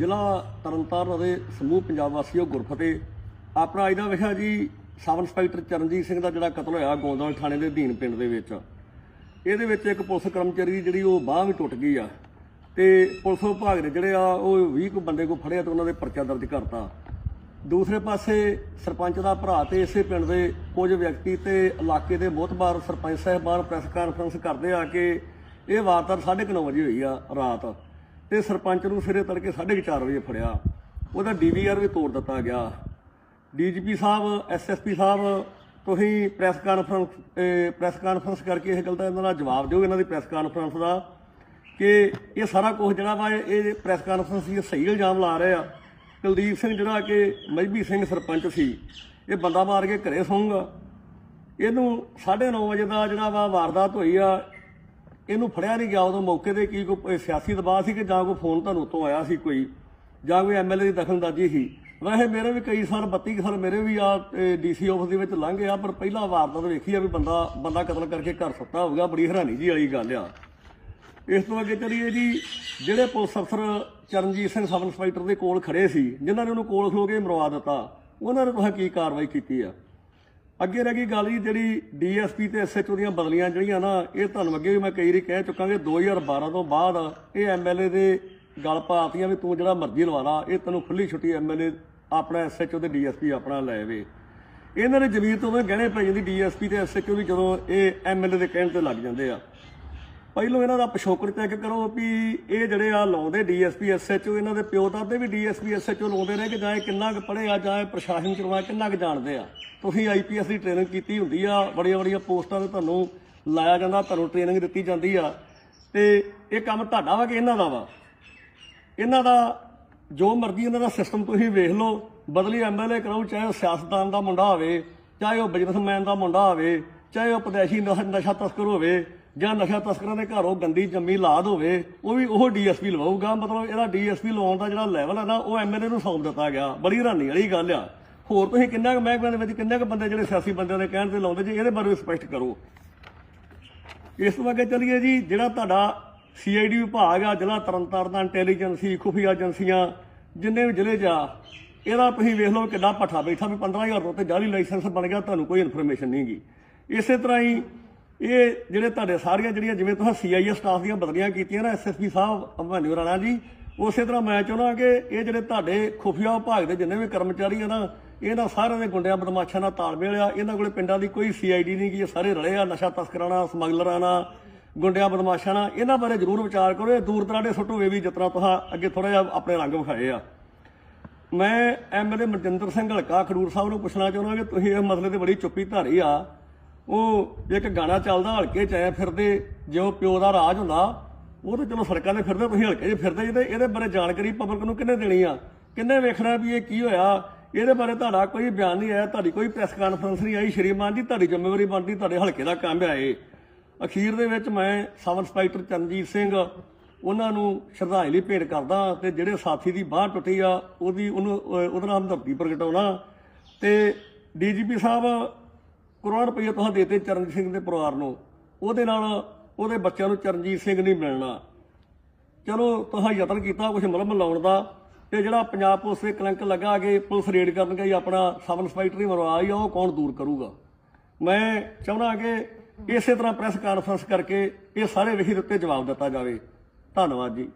ਜ਼ਿਲ੍ਹਾ ਤਰਨਤਾਰਨ ਦੇ ਸਮੂਹ ਪੰਜਾਬ ਵਾਸੀਓ ਗੁਰਫਤਿਹ ਆਪਣਾ ਅੱਜ ਦਾ ਵਿਸ਼ਾ ਜੀ ਸਬ ਇੰਸਪੈਕਟਰ ਚਰਨਜੀਤ ਸਿੰਘ ਦਾ ਜਿਹੜਾ ਕਤਲ ਹੋਇਆ ਗੋਂਦਵਾਲ ਥਾਣੇ ਦੇ ਅਧੀਨ ਪਿੰਡ ਦੇ ਵਿੱਚ। ਇਹਦੇ ਵਿੱਚ ਇੱਕ ਪੁਲਿਸ ਕਰਮਚਾਰੀ ਦੀ ਜਿਹੜੀ ਉਹ ਬਾਹ ਵੀ ਟੁੱਟ ਗਈ ਆ ਤੇ ਪੁਲਿਸ ਵਿਭਾਗ ਨੇ ਜਿਹੜੇ ਆ ਉਹ 20 ਕੁ ਬੰਦੇ ਕੋ ਫੜਿਆ ਤੇ ਉਹਨਾਂ ਦੇ ਪਰਚਾ ਦਰਜ ਕਰਤਾ। ਦੂਸਰੇ ਪਾਸੇ ਸਰਪੰਚ ਦਾ ਭਰਾ ਤੇ ਇਸੇ ਪਿੰਡ ਦੇ ਕੁਝ ਵਿਅਕਤੀ ਤੇ ਇਲਾਕੇ ਦੇ ਮੋਤਬਾਰ ਸਰਪੰਚ ਸਾਹਿਬਾਨ ਪ੍ਰੈਸ ਕਾਨਫਰੰਸ ਕਰਦੇ ਆ ਕਿ ਇਹ ਵਾਰਦਾਤ 9:30 ਵਜੇ ਹੋਈ ਆ ਰਾਤ। ਤੇ ਸਰਪੰਚ ਨੂੰ ਸਿਰੇ ਤੜਕੇ 4:30 ਵਜੇ ਫੜਿਆ। ਉਹਦਾ ਡੀਵੀਆਰ ਵੀ ਤੋੜ ਦਿੱਤਾ ਗਿਆ। ਡੀਜੀਪੀ ਸਾਹਿਬ ਐਸਐਸਪੀ ਸਾਹਿਬ, ਤੁਸੀਂ ਪ੍ਰੈਸ ਕਾਨਫਰੰਸ ਪ੍ਰੈਸ ਕਾਨਫਰੰਸ ਕਰਕੇ ਇਹ ਗੱਲ ਦਾ ਇਹਨਾਂ ਦਾ ਜਵਾਬ ਦਿਓ, ਇਹਨਾਂ ਦੀ ਪ੍ਰੈਸ ਕਾਨਫਰੰਸ ਦਾ, ਕਿ ਇਹ ਸਾਰਾ ਕੁਝ ਜਿਹੜਾ ਵਾ, ਇਹ ਪ੍ਰੈਸ ਕਾਨਫਰੰਸ ਦੀ ਸਹੀ ਇਲਜ਼ਾਮ ਲਾ ਰਹੇ ਆ। ਕੁਲਦੀਪ ਸਿੰਘ ਜਿਹੜਾ ਕਿ ਮਜਬੀ ਸਿੰਘ ਸਰਪੰਚ ਸੀ, ਇਹ ਬੰਦਾ ਮਾਰ ਕੇ ਘਰੇ ਸੌਂਗਾ ਇਹਨੂੰ 9:30 ਵਜੇ ਦਾ ਜਿਹੜਾ ਵਾ ਵਾਰਦਾਤ ਹੋਈ ਆ ਇਹਨੂੰ ਫੜਿਆ ਨਹੀਂ ਗਿਆ ਉਦੋਂ ਮੌਕੇ ਤੇ ਕੀ ਕੋਈ ਸਿਆਸੀ ਦਬਾਅ ਸੀ ਕਿ ਜਾਂ ਕੋਈ ਫੋਨ ਤੁਹਾਨੂੰ ਉੱਤੋਂ ਆਇਆ ਸੀ ਕੋਈ, ਜਾਂ ਕੋਈ ਐਮਐਲਏ ਦੀ ਦਖਲਅੰਦਾਜ਼ੀ ਸੀ? ਵੈਸੇ ਮੇਰੇ ਵੀ ਕਈ ਸਾਲ 32 ਕੁ ਸਾਲ ਮੇਰੇ ਵੀ ਆ ਡੀਸੀ ਆਫਿਸ ਦੇ ਵਿੱਚ ਲੰਘ ਗਿਆ, ਪਰ ਪਹਿਲਾ ਵਾਰਦਾਤ ਵੇਖੀ ਆ ਵੀ ਬੰਦਾ ਬੰਦਾ ਕਤਲ ਕਰਕੇ ਘਰ ਸੁੱਤਾ ਹੋਊਗਾ, ਬੜੀ ਹੈਰਾਨੀ ਜੀ ਵਾਲੀ ਗੱਲ ਆ। ਇਸ ਤੋਂ ਅੱਗੇ ਚਲੀਏ ਜੀ, ਜਿਹੜੇ ਪੁਲਿਸ ਅਫਸਰ ਚਰਨਜੀਤ ਸਿੰਘ ਸਬ ਇੰਸਪੈਕਟਰ ਦੇ ਕੋਲ ਖੜੇ ਸੀ, ਜਿਨ੍ਹਾਂ ਨੇ ਉਹਨੂੰ ਕੋਲ ਖਲੋ ਕੇ ਮਰਵਾ ਦਿੱਤਾ, ਉਹਨਾਂ ਨੇ ਤੁਸੀਂ ਕੀ ਕਾਰਵਾਈ ਕੀਤੀ ਆ? ਅੱਗੇ ਰਹਿ ਗਈ ਗੱਲ ਜੀ ਜਿਹੜੀ ਡੀਐਸਪੀ ਤੇ ਐਸਐਚਓ ਦੀਆਂ ਬਦਲੀਆਂ ਜਿਹੜੀਆਂ ਨਾ, ਇਹ ਤੁਹਾਨੂੰ ਅੱਗੇ ਵੀ ਮੈਂ ਕਈ ਵਾਰੀ ਕਹਿ ਚੁੱਕਾ ਕਿ 2012 ਤੋਂ ਬਾਅਦ ਇਹ ਐਮਐਲਏ ਦੇ ਗੱਲ ਪਾਤੀਆਂ ਵੀ ਤੂੰ ਜਿਹੜਾ ਮਰਜ਼ੀ ਲਵਾ ਲਾ, ਇਹ ਤੈਨੂੰ ਖੁੱਲੀ ਛੁੱਟੀ ਐਮਐਲਏ ਆਪਣਾ ਐਸਐਚਓ ਤੇ ਡੀਐਸਪੀ ਆਪਣਾ ਲੈ ਵੇ ਇਹਨਾਂ ਦੇ ਜ਼ਮੀਰ ਤੋਂ ਗਹਿਣੇ ਪੈ ਜਾਂਦੀ ਡੀਐਸਪੀ ਤੇ ਐਸਐਚਓ ਵੀ ਜਦੋਂ ਇਹ ਐਮਐਲਏ ਦੇ ਕਹਿਣ ਤੇ ਲੱਗ ਜਾਂਦੇ ਆ। ਪਹਿਲੋਂ ਇਹਨਾਂ ਦਾ ਪਿਛੋਕੜ ਚੈੱਕ ਕਰੋ ਵੀ ਇਹ ਜਿਹੜੇ ਆ ਲਾਉਂਦੇ ਡੀਐਸਪੀ, ਐਸਐਚਓ, ਇਹਨਾਂ ਦੇ ਪਿਓ ਦਾਦੇ ਵੀ ਡੀਐਸਪੀ, ਐਸਐਚਓ ਲਾਉਂਦੇ ਰਹੇ ਕਿ ਜਾਂ ਇਹ ਕਿੰਨਾ ਕੁ ਪੜ੍ਹੇ ਆ ਜਾਂ ਇਹ ਪ੍ਰਸ਼ਾਸਨ ਚਰਵਾ ਕਿੰਨਾ ਕੁ ਜਾਣਦੇ ਆ। ਤੁਸੀਂ ਆਈਪੀਐਸ ਦੀ ਟ੍ਰੇਨਿੰਗ ਕੀਤੀ ਹੁੰਦੀ ਆ, ਬੜੀਆਂ ਬੜੀਆਂ ਪੋਸਟਾਂ ਤੇ ਤੁਹਾਨੂੰ ਲਾਇਆ ਜਾਂਦਾ, ਤੁਹਾਨੂੰ ਟ੍ਰੇਨਿੰਗ ਦਿੱਤੀ ਜਾਂਦੀ ਆ। ਤੇ ਇਹ ਕੰਮ ਤੁਹਾਡਾ ਵਾ ਕਿ ਇਹਨਾਂ ਦਾ ਵਾ? ਇਹਨਾਂ ਦਾ ਜੋ ਮਰਜ਼ੀ ਇਹਨਾਂ ਦਾ ਸਿਸਟਮ ਤੁਸੀਂ ਵੇਖ ਲਓ, ਬਦਲੀ ਐਮਐਲਏ ਕਰਾਓ, ਚਾਹੇ ਉਹ ਸਿਆਸਤਦਾਨ ਦਾ ਮੁੰਡਾ ਹੋਵੇ, ਚਾਹੇ ਉਹ ਬਿਜ਼ਨਸਮੈਨ ਦਾ ਮੁੰਡਾ ਹੋਵੇ, ਚਾਹੇ ਉਹ ਪਦੈਸ਼ੀ ਨਸ਼ਾ ਨਸ਼ਾ ਤਸਕਰ ਹੋਵੇ ਜਾਂ ਨਸ਼ਾ ਤਸਕਰਾਂ ਦੇ ਘਰੋਂ ਗੰਦੀ ਜੰਮੀ ਲਾਦ ਹੋਵੇ, ਉਹ ਵੀ ਉਹ ਡੀਐਸਪੀ ਲਵਾਊਗਾ। ਮਤਲਬ ਇਹਦਾ ਡੀਐਸਪੀ ਲਵਾਉਣ ਦਾ ਜਿਹੜਾ ਲੈਵਲ ਹੈ ਨਾ, ਉਹ ਐਮਐਲਏ ਨੂੰ ਸੌਂਪ ਦਿੱਤਾ ਗਿਆ। ਬੜੀ ਹੈਰਾਨੀ ਵਾਲੀ ਗੱਲ ਆ। ਹੋਰ ਤੁਸੀਂ ਕਿੰਨਾ ਕੁ ਮਹਿਕਮਿਆਂ ਦੇ ਵਿੱਚ ਕਿੰਨੇ ਕੁ ਬੰਦੇ ਜਿਹੜੇ ਸਿਆਸੀ ਬੰਦਿਆਂ ਦੇ ਕਹਿਣ ਤੇ ਲਾਉਂਦੇ ਜੀ, ਇਹਦੇ ਬਾਰੇ ਸਪਸ਼ਟ ਕਰੋ। ਇਸ ਤੋਂ ਅੱਗੇ ਚੱਲੀਏ ਜੀ, ਜਿਹੜਾ ਤੁਹਾਡਾ ਸੀਆਈਡੀ ਵਿਭਾਗ ਆ, ਜ਼ਿਲ੍ਹਾ ਤਰਨਤਾਰਨ ਦਾ ਇੰਟੈਲੀਜੈਂਸੀ ਖੁਫੀਆ ਏਜੰਸੀਆਂ, ਜਿੰਨੇ ਵੀ ਜ਼ਿਲ੍ਹੇ 'ਚ ਆ, ਇਹਦਾ ਤੁਸੀਂ ਵੇਖ ਲਓ ਕਿੰਨਾ ਪੱਠਾ ਬੈਠਾ ਵੀ 15000 ਰੁਪਏ ਜਾਲੀ ਲਾਇਸੈਂਸ ਬਣ ਗਿਆ, ਤੁਹਾਨੂੰ ਕੋਈ ਇਨਫੋਰਮੇਸ਼ਨ ਨਹੀਂਗੀ ਇਸੇ ਤਰ੍ਹਾਂ ਹੀ ਇਹ ਜਿਹੜੇ ਤੁਹਾਡੇ ਸਾਰੀਆਂ ਜਿਹੜੀਆਂ, ਜਿਵੇਂ ਤੁਸੀਂ ਸੀਆਈਏ ਸਟਾਫ ਦੀਆਂ ਬਦਲੀਆਂ ਕੀਤੀਆਂ ਨਾ ਐਸਐਸਪੀ ਸਾਹਿਬ ਅਭਿਮਨਿਊ ਰਾਣਾ ਜੀ, ਉਸੇ ਤਰ੍ਹਾਂ ਮੈਂ ਚਾਹੁੰਦਾ ਕਿ ਇਹ ਜਿਹੜੇ ਤੁਹਾਡੇ ਖੁਫੀਆ ਵਿਭਾਗ ਦੇ ਜਿੰਨੇ ਵੀ ਕਰਮਚਾਰੀ ਆ ਨਾ, ਇਹਨਾਂ ਸਾਰਿਆਂ ਦੇ ਗੁੰਡਿਆਂ ਬਦਮਾਸ਼ਾਂ ਨਾਲ ਤਾਲਮੇਲ ਆ। ਇਹਨਾਂ ਕੋਲੇ ਪਿੰਡਾਂ ਦੀ ਕੋਈ ਸੀਆਈਡੀ ਨਹੀਂ ਕਿ ਇਹ ਸਾਰੇ ਰਲੇ ਆ, ਨਸ਼ਾ ਤਸਕਰਾਂ ਨਾਲ, ਸਮਗਲਰਾਂ ਨਾਲ, ਗੁੰਡਿਆਂ ਬਦਮਾਸ਼ਾਂ ਨਾਲ। ਇਹਨਾਂ ਬਾਰੇ ਜ਼ਰੂਰ ਵਿਚਾਰ ਕਰੋ, ਇਹ ਦੂਰ ਦਰਾਡੇ ਸੁੱਟੋ, ਇਹ ਵੀ ਜਿਤਨਾ ਤੁਹਾ ਅੱਗੇ ਥੋੜਾ ਜਿਹਾ ਆਪਣੇ ਰੰਗ ਵਿਖਾਏ ਆ। ਮੈਂ ਐਮਐਲਏ ਮਨਜਿੰਦਰ ਸਿੰਘ ਹਲਕਾ ਖਡੂਰ ਸਾਹਿਬ ਨੂੰ ਪੁੱਛਣਾ ਚਾਹੁੰਦਾ ਕਿ ਤੁਸੀਂ ਇਹ ਮਸਲੇ ਤੇ ਬੜੀ ਚੁੱਪੀ ਧਾਰੀ ਆ। ਉਹ ਇੱਕ ਗਾਣਾ ਚੱਲਦਾ ਹਲਕੇ ਚ ਆਏ ਫਿਰਦੇ ਜਿਉਂ ਪਿਓ ਦਾ ਰਾਜ ਹੁੰਦਾ, ਉਹ ਤਾਂ ਚਲੋ ਸੜਕਾਂ ਤੇ ਫਿਰਦੇ, ਤੁਸੀਂ ਹਲਕੇ 'ਚ ਫਿਰਦੇ ਜਿਹਦੇ ਇਹਦੇ ਬਾਰੇ ਜਾਣਕਾਰੀ ਪਬਲਿਕ ਨੂੰ ਕਿੰਨੇ ਦੇਣੀ ਆ? ਕਿੰਨੇ ਵੇਖਣਾ ਵੀ ਇਹ ਕੀ ਹੋਇਆ? ਇਹਦੇ ਬਾਰੇ ਤੁਹਾਡਾ ਕੋਈ ਬਿਆਨ ਨਹੀਂ ਆਇਆ, ਤੁਹਾਡੀ ਕੋਈ ਪ੍ਰੈਸ ਕਾਨਫਰੰਸ ਨਹੀਂ ਆਈ ਸ਼੍ਰੀਮਾਨ ਜੀ, ਤੁਹਾਡੀ ਜ਼ਿੰਮੇਵਾਰੀ ਬਣਦੀ, ਤੁਹਾਡੇ ਹਲਕੇ ਦਾ ਕੰਮ ਹੈ ਇਹ। ਅਖੀਰ ਦੇ ਵਿੱਚ ਮੈਂ ਸਬ ਇੰਸਪੈਕਟਰ ਚਰਨਜੀਤ ਸਿੰਘ, ਉਹਨਾਂ ਨੂੰ ਸ਼ਰਧਾਂਜਲੀ ਭੇਟ ਕਰਦਾ ਤੇ ਜਿਹੜੇ ਸਾਥੀ ਦੀ ਬਾਹ ਟੁੱਟੀ ਆ, ਉਹਦੀ ਉਹਨੂੰ, ਅਹ, ਉਹਦੇ ਨਾਲ ਹਮਦਰਦੀ ਪ੍ਰਗਟਾਉਣਾ ਤੇ ਡੀਜੀਪੀ ਸਾਹਿਬ ਕਰੋੜ ਰੁਪਏ ਤੁਸੀਂ ਦੇਤੇ ਚਰਨਜੀਤ ਸਿੰਘ ਦੇ ਪਰਿਵਾਰ ਨੂੰ। ਉਹਦੇ ਨਾਲ ਉਹਦੇ ਬੱਚਿਆਂ ਨੂੰ ਚਰਨਜੀਤ ਸਿੰਘ ਨਹੀਂ ਮਿਲਣਾ। ਚਲੋ, ਤੁਸੀਂ ਯਤਨ ਕੀਤਾ ਕੁਝ ਮਲਮ ਲਾਉਣ ਦਾ, ਤੇ ਜਿਹੜਾ ਪੰਜਾਬ ਪੁਲਿਸ ਦੇ ਕਲੰਕ ਲੱਗਾ ਕਿ ਪੁਲਿਸ ਰੇਡ ਕਰਨ ਗਈ, ਆਪਣਾ ਸਬ ਇੰਸਪੈਕਟਰ ਹੀ ਮਰਵਾ ਹੀ ਉਹ ਕੌਣ ਦੂਰ ਕਰੂਗਾ? ਮੈਂ ਚਾਹੁੰਦਾ ਕਿ ਇਸੇ ਤਰ੍ਹਾਂ ਪ੍ਰੈਸ ਕਾਨਫਰੰਸ ਕਰਕੇ ਇਹ ਸਾਰੇ ਵਿਸ਼ੇ ਦੇ ਉੱਤੇ ਜਵਾਬ ਦਿੱਤਾ ਜਾਵੇ। ਧੰਨਵਾਦ ਜੀ।